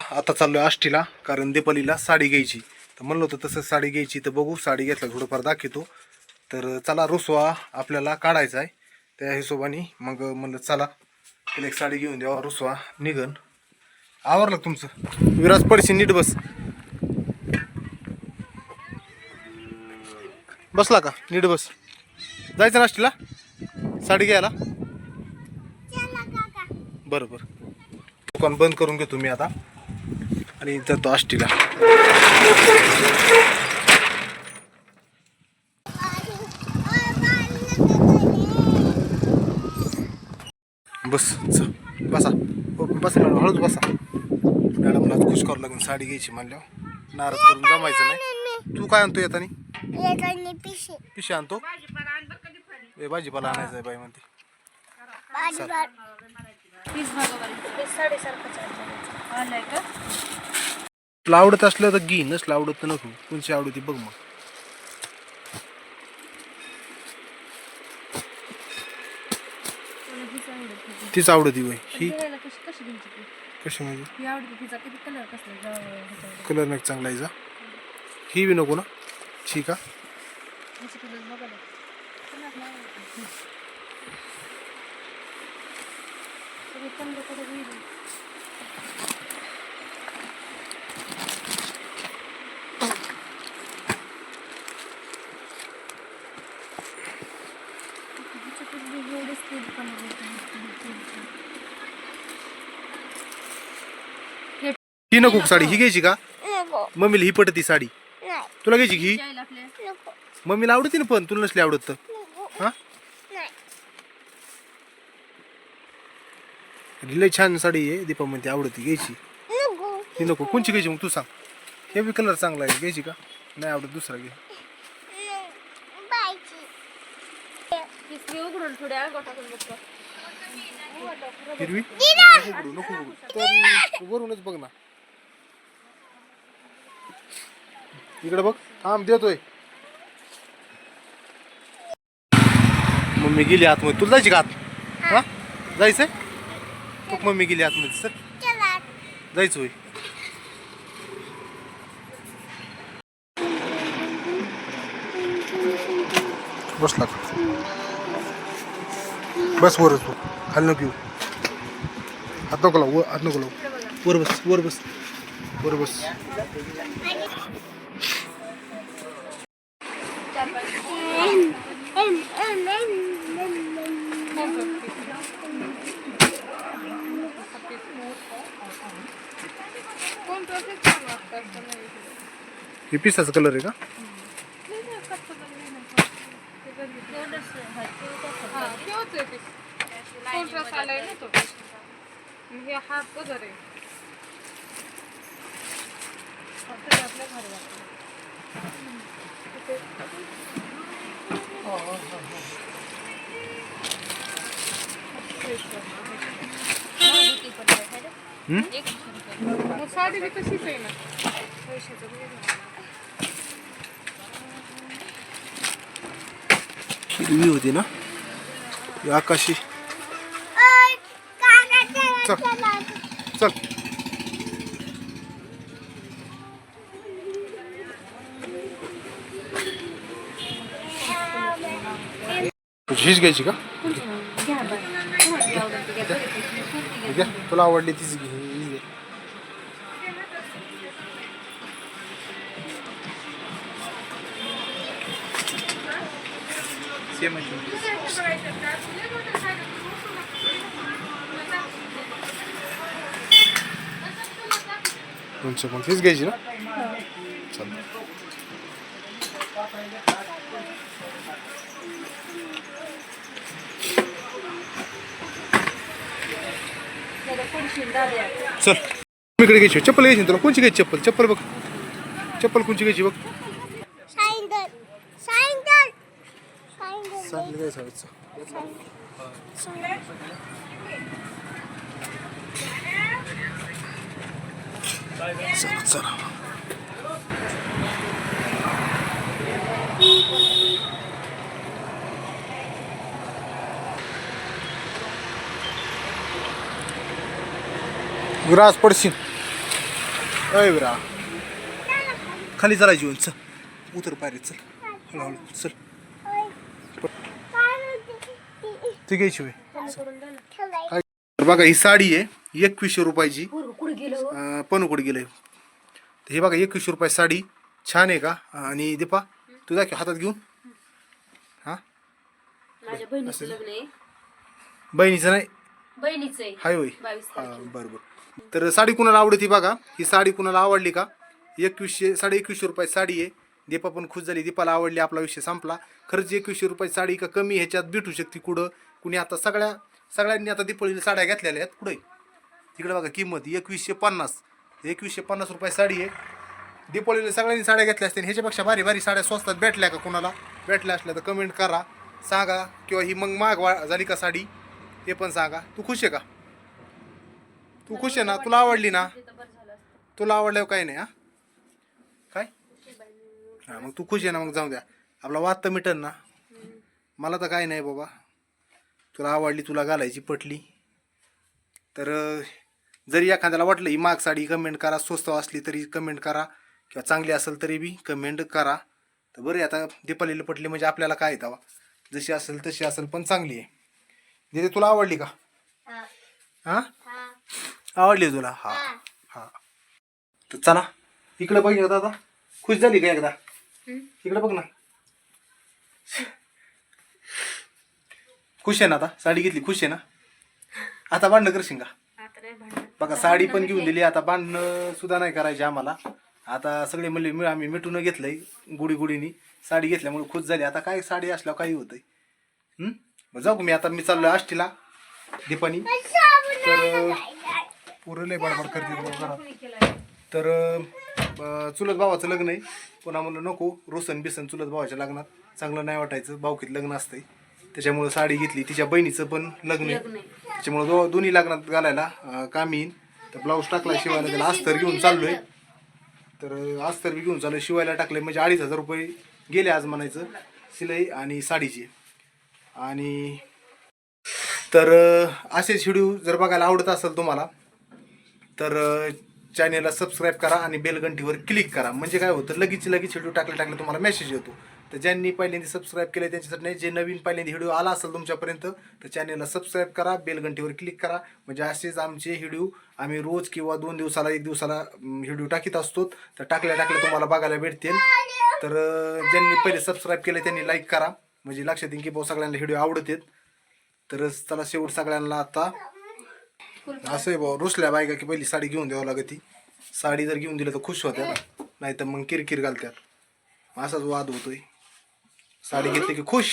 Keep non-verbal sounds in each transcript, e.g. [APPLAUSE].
आता चाललोय आष्टीला कारण दीपालीला साडी घ्यायची. तर म्हणलं होतं तसं साडी घ्यायची तर बघू साडी घेतलं थोडंफार दाखवतो. तर चला रुसवा आपल्याला काढायचा आहे. त्या हिशोबाने मग म्हणलं चला तिला एक साडी घेऊन द्यावा रुसवा निघन. आवरलं तुमचं? विराज पडशी नीट बस. बसला का? नीट बस. जायचं ना आष्टीला? साडी घ्यायला? बरं बरं. दुकान बंद करून घेतो मी आता. आणि जातो आष्टीला. बस बसा. हो, बसा मॅडम हळूच बसा. मॅडमला आज खुश करावं लागून साडी घ्यायची म्हणल्यावर नाराज करून जमायचं नाही. तू काय आणतो येतानी? पिशे आणतो. ए भाजीपाला आणायचं आहे बाई म्हणते. का? तुला आवडत असलं तर घे नसलं आवडत तर नको. कोणची आवडती बघ मग. तीच आवडती बाई ही? कशी म्हणजे. कलर नाही चांगला आहे जा ही बी नको ना. ठीक आहे ह्याचे कलर बघा ना. कोणाला नाही आवडत. सगळे कलर कलर वेगळे. ह्याच्यात बी एवढेच ते कलर ही नको साडी? ही घ्यायची का? नको. मम्मीला ही पटती साडी. नाही. तुला घ्यायची की ही? नको. मम्मीला आवडते ना पण? तुला नसली आवडत तर. नको. हा? नाही. लय छान साडी आहे दीपा म्हणते आवडती घ्यायची. नको. ही नको. कोणची घ्यायची मग तू सांग. हे बी कलर चांगला आहे घ्यायची का? नाही आवडत दुसरा घे. बायची. पिशवी उघडून थोड्या अंगावर टाकून बघतो. हिरवी? नको नको तर वरूनच बघ ना. इकडे बघ. थांब देतोय. मम्मी गेली आतमध्ये. तुला जायची का आत? हा. जायचंय? बघ मम्मी गेली आतमध्ये सर. होय. बसला बस वरच तू खाली नको येऊ. हात नको लावू वर- हात नको लावू. वर बस वर बस. वर बस. हे पिसाचा कलर आहे का? हे हम्म? साडी बी तशीच आहे ना. हिरवी होती ना? ही आकाशी. चल. चल. घ्यायची का? ठीक आहे. तुला आवडली तीच घे. दोनशे पण तीच घ्यायची ना चालतं चल इकडे घ्यायची. चप्पल घ्यायची तुला? कोणची घ्यायची चप्पल? चप्पल बघ. चप्पल कोणची घ्यायची बघ? चला चला विराज पडशील अय विरा खाली चला जीवन चल. उतर पायरी चल. हळूहळू चल. ते घ्यायची होय. तर बघा ही साडी आहे एकवीसशे रुपयाची. अं, पण कुठे गेलंय? तर हे बघा एकवीसशे रुपये साडी. छान आहे का? आणि दीपा तू जा की हातात घेऊन. हा? माझ्या बहिणीचं लग्न आहे. बहिणीचं नाही? बहिणीचं आहे. हाय होय. बावीस हा बरं बरं तर साडी कुणाला आवडती बघा? ही साडी कुणाला आवडली का? एकवीसशे साडे एकवीसशे रुपये साडी आहे. दीपा पण खुश झाली. दीपाला आवडली आपला विषय संपला. खरंच एकवीसशे रुपये साडी का कमी ह्याच्यात भेटू शकते कुठं? कुणी आता सगळ्या सगळ्यांनी आता दीपावलीला साड्या घेतलेल्या आहेत. कुठे तिकडे बघा किंमत एकवीसशे पन्नास. एकवीसशे पन्नास रुपये साडी आहे. दीपावलीला सगळ्यांनी साड्या घेतल्या असतील. ह्याच्यापेक्षा भारी भारी साड्या स्वस्तात भेटल्या का कुणाला? भेटल्या असल्या तर कमेंट करा. सांगा. किंवा ही मग माग वा- झाली का साडी? ते पण सांगा. तू खुश आहे का? तू खुश आहे ना? तुला आवडली ना. तुला आवडल्यावर काही नाही हा? काय? हा मग तू खुश आहे ना? मग जाऊ द्या. आपला वाद तर मिटन ना? मला तर काही नाही बाबा. तुला आवडली तुला घालायची पटली. तर जरी एखाद्याला वाटलं ही माग साडी कमेंट करा स्वस्त असली तरी कमेंट करा किंवा चांगली असेल तरी बी कमेंट करा. तर बरं आता दीपालीला पटली म्हणजे आपल्याला काय येतावा जशी असेल तशी असेल पण चांगली आहे. दिदी तुला आवडली का? हां. आवडली तुला? हा. हा. तर चला इकडे बघ एकदा आता. खुश झाली का एकदा? इकडे बघ ना. खुश आहे ना आता? साडी घेतली खुश आहे ना? आता भांडणं करशील का? आता नाही भांडण. बघा साडी पण घेऊन दिली आता भांडणं सुद्धा नाही करायची आम्हाला. आता सगळे म्हणले मी आम्ही मिटून घेतलंय गुडी गुडीनी साडी घेतल्यामुळे खुश झाली. आता काय साडी असल्यावर काही होतंय? हम्म? मग जाऊ का मी आता मी चाललोय आष्टीला दीपानी. तर पुरं लय बडबड करते घरात तर अं, चुलत भावाचं लग्न आहे. पुन्हा म्हणलं नको रोसन बिसन चुलत भावाच्या लग्नात. चांगलं नाही वाटायचं भावकीत लग्न असतंय. त्याच्यामुळं साडी घेतली. तिच्या बहिणीचं पण लग्न आहे. त्याच्यामुळं दो दोन्ही लग्नात घालायला अं, कामी येईन. तर ब्लाऊज टाकला शिवायला त्याला अस्तर घेऊन चाललोय. तर अस्तर बी घेऊन चाललोय. शिवायला टाकले म्हणजे अडीच हजार रुपये गेले आज म्हणायचं शिलाई आणि साडीची. आणि तर अं, असेच व्हिडिओ जर बघायला आवडत असेल तुम्हाला तर चॅनेलला सबस्क्राईब करा आणि बेलघंटीवर क्लिक करा. म्हणजे काय होतं लगेच लगेच व्हिडिओ टाकले टाकले तुम्हाला मेसेज येतो. तर ज्यांनी पहिल्यांदा सबस्क्राईब केलं त्यांच्यासाठी नाही जे नवीन पहिल्यांदा व्हिडिओ आला असेल तुमच्यापर्यंत तर चॅनलला सबस्क्राईब करा बेलघंटीवर क्लिक करा. म्हणजे असेच आमचे व्हिडिओ आम्ही रोज किंवा दोन दिवसाला एक दिवसाला व्हिडिओ टाकीत असतो. तर टाकल्या टाकल्या तुम्हाला बघायला भेटतील. तर ज्यांनी पहिले सबस्क्राईब केलं त्यांनी लाईक करा. म्हणजे लक्षात येईल की भाऊ सगळ्यांना व्हिडिओ आवडतात. तर त्याला शेवट सगळ्यांना आता. असं आहे भाऊ रुसल्या बायका की पहिली साडी घेऊन द्यावं लागते. साडी जर घेऊन दिलं तर खुश होत्या. ना नाही तर मग किरकिर घालत्यात. असाच वाद होतोय. साडी घेतली की खुश.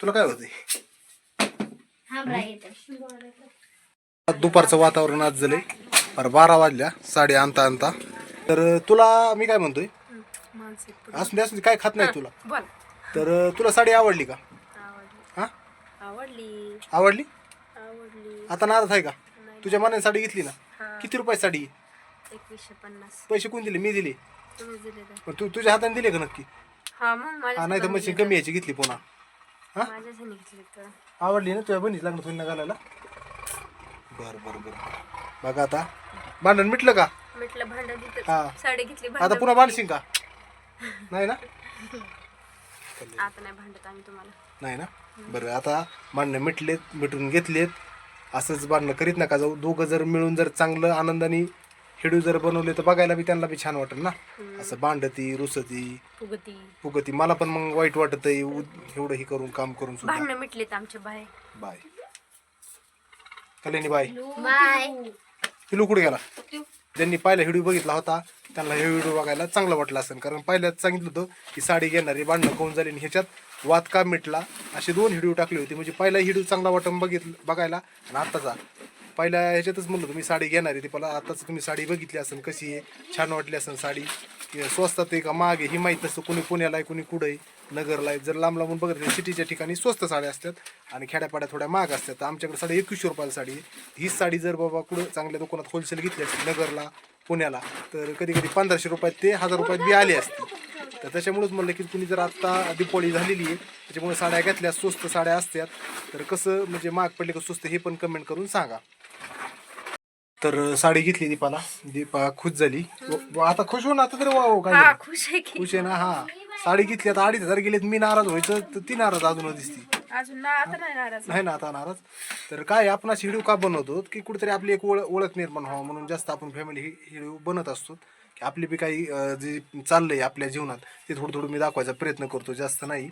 तुला काय होतंय? दुपारचं वातावरण आज झालंय. बरं बारा वाजल्या साडी आणता आणता. तर तुला मी काय म्हणतोय? मानसिक असू दे असू दे काय खात नाही तुला. बोल. तर तुला साडी आवडली का? आवडली. हा? आवडली. आवडली? आवडली. आता नाराज आहे का? तुझ्या मनाने साडी घेतली ना. किती रुपये साडी? आहे? एकवीसशे पन्नास. पैसे कोण दिले? मी दिले. तुम्ही दिले तर मग तू तुझ्या हाताने दिले का नक्की? हा मग हा नाही तर मशीन कमी याची घेतली पुन्हा. हा? माझ्या ह्याने घेतले तर. आवडली ना तुझ्या बहिणीच लागणार तुला घालायला? बरं बरं बरं. बघा आता. भांडण मिटलं का? म्हटलं भांडण हा. तिथं साडी घेतली आता पुन्हा बांधशील का? नाही ना? [LAUGHS] आता नाही भांडत आम्ही तुम्हाला. नाही ना? बरं आता भांडणं मिटलेत मिटून घेतलेत. असंच भांडणं करीत नका जाऊ. दोघं जर मिळून जर चांगलं आनंदाने खेळू जर बनवले तर बघायला बी त्यांना बी छान वाटेल ना. असं भांडती रुसती फुगती. फुगती. मला पण मग वाईट वाटत एवढं हे करून काम करून सुद्धा. भांडणं मिटलेत बाय. कल्याणी बाय. बाय. पिलू कुठे गेला? ज्यांनी पहिला व्हिडिओ बघितला होता. त्यांना हे व्हिडिओ बघायला चांगलं वाटलं असेल. कारण पहिल्याच सांगितलं होतं की साडी घेणारी भांडणं कोण झाली आणि ह्याच्यात वाद का मिटला? असे दोन व्हिडिओ टाकले होते. म्हणजे पहिला व्हिडिओ चांगला वाटून बघितलं बघायला. आणि आत्ताचा पहिल्या ह्याच्यातच म्हणलं तुम्ही साडी घेणार आहे ती मला आताच तुम्ही साडी बघितली असेल कशी आहे? छान वाटली असेल साडी. स्वस्तात आहे का महाग ही माहीत नसतं कुणी पुण्याला आहे कुणी कुठं आहे नगरला आहे. जर लांब लांबून बघत सिटीच्या ठिकाणी स्वस्त साड्या असतात आणि खेड्यापाड्या थोड्या महाग असतात. तर आमच्याकडे साडी एकवीसशे रुपयाला साडी आहे. हीच साडी जर बाबा कुठं चांगल्या दुकानात होलसेल घेतली असती नगरला पुण्याला तर कधी कधी पंधराशे रुपयात ते हजार रुपयात बी आली असते. तर त्याच्यामुळेच म्हणलं की तुम्ही जर आत्ता दिपोळी झालेली आहे त्याच्यामुळे साड्या घेतल्या स्वस्त साड्या असतात तर कसं म्हणजे महाग पडले का स्वस्त हे पण कमेंट करून सांगा. तर साडी घेतली दीपाला दीपा खुश झाली. व- व आता खुश हो ना आता तरी वाव काय हा झालं? खुश आहे की. खुश आहे ना हा. साडी घेतली आता अडीच हजार गेलेत. मी नाराज व्हायचं तर ती नाराज अजून दिसती. अजून ना आता नाही नाराज. नाही ना आता नाराज. तर काय आपण अशी व्हिडिओ का बनवतो? की कुठेतरी आपली एक ओळख ओळख निर्माण व्हावं म्हणून जास्त आपण फॅमिली ही व्हिडिओ बनत असतो. की आपली बी काही अं, जे चाललंय आपल्या जीवनात ते थोडं थोडं मी दाखवायचा प्रयत्न करतो. जास्त नाही.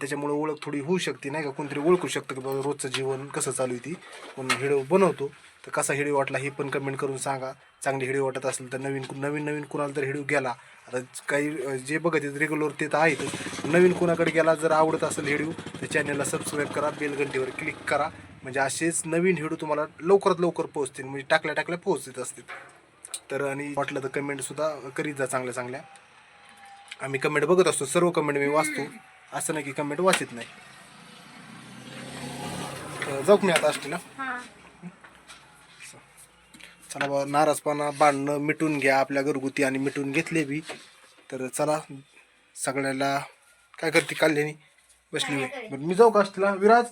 त्याच्यामुळे ओळख थोडी होऊ शकते नाही का? कोणतरी ओळखू शकतं की बाबा रोजचं जीवन कसं चालू आहे ती. पण व्हिडिओ बनवतो. तर कसा व्हिडिओ वाटला हे पण कमेंट करून सांगा. चांगली व्हिडिओ वाटत असेल तर नवीन नवीन नवीन कुणाला तर व्हिडिओ गेला आता काही जे बघत आहेत रेग्युलर ते तर आहेतच. नवीन कुणाकडे गेला जर आवडत असेल व्हिडिओ तर चॅनलला सबस्क्राईब करा बेलघंटीवर क्लिक करा. म्हणजे असेच नवीन व्हिडिओ तुम्हाला लवकरात लवकर पोहोचतील. म्हणजे टाकल्या टाकल्या पोहोचत असतील. तर आणि वाटलं तर कमेंटसुद्धा करीत जा चांगल्या चांगल्या. आम्ही कमेंट बघत असतो. सर्व कमेंट मी वाचतो. असं नाही की कमेंट वाचत नाही. तर जाऊ का मी आता असते ना हा. चला बा नाराजपणा भांडणं मिटून घ्या आपल्या घरगुती आणि मिटून घेतले बी. तर चला सगळ्याला काय करते काढल्यानी बसली मी बरं मी जाऊ का असतीला विराज?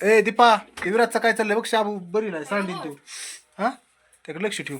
ए दीपा ते विराजचं काय चाललंय? बघ शाबू बरी नाही सांगीन तू. हां? त्याकडे लक्ष ठेवू.